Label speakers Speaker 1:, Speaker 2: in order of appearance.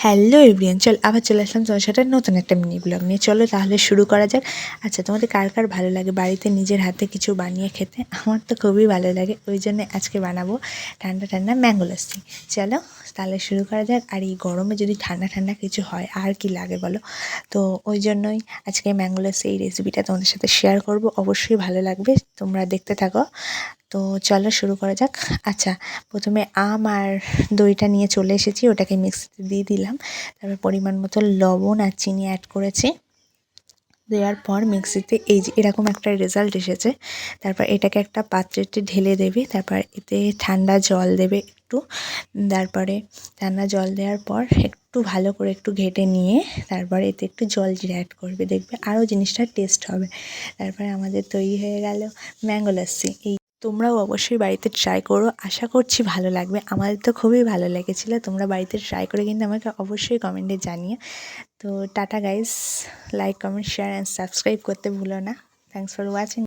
Speaker 1: Hello everyone চল, আবার চলে আসলাম তোমার সাথে নতুন একটা মিনি ব্লগ নিয়ে। চলো তাহলে শুরু করা যাক। আচ্ছা তোমাদের কার কার ভালো লাগে বাড়িতে নিজের হাতে কিছু বানিয়ে খেতে? আমার তো খুবই ভালো লাগে, ওই জন্য আজকে বানাবো ঠান্ডা ঠান্ডা ম্যাঙ্গো লস্যি চলো, তাহলে শুরু করা যাক। আর এই গরমে যদি ঠান্ডা ঠান্ডা কিছু হয়, আর কি লাগে বলো? তো ওই জন্যই আজকে ম্যাঙ্গো লস্যি এই রেসিপিটা তোমাদের সাথে শেয়ার করব। অবশ্যই ভালো লাগবে, তোমরা দেখতে থাকো। তো চলো শুরু করা যাক। আচ্ছা প্রথমে আম আর দইটা নিয়ে চলে এসেছি, ওটাকে মিক্সিতে দিয়ে দিলাম। তারপর পরিমাণ মতো লবণ আর চিনি অ্যাড করেছি। দেওয়ার পর মিক্সিতে এই যে এরকম একটা রেজাল্ট এসেছে। তারপর এটাকে একটা পাত্রেতে ঢেলে দেবে, তারপর এতে ঠান্ডা জল দেবে একটু। তারপরে ঠান্ডা জল দেওয়ার পর একটু ভালো করে একটু ঘেটে নিয়ে তারপরে এতে একটু জল জিরে অ্যাড করবে। দেখবে আরও জিনিসটা টেস্ট হবে। তারপরে আমাদের তৈরি হয়ে গেল ম্যাঙ্গো লস্যি এই তোমরাও অবশ্যই বাড়িতে ট্রাই করো। আশা করছি ভালো লাগবে। আমার তো খুবই ভালো লেগেছিলো। তোমরা বাড়িতে ট্রাই করে কিন্তু আমাকে অবশ্যই কমেন্টে জানিয়ে তো tata guys like comment share and subscribe করতে ভুলো না। Thanks for watching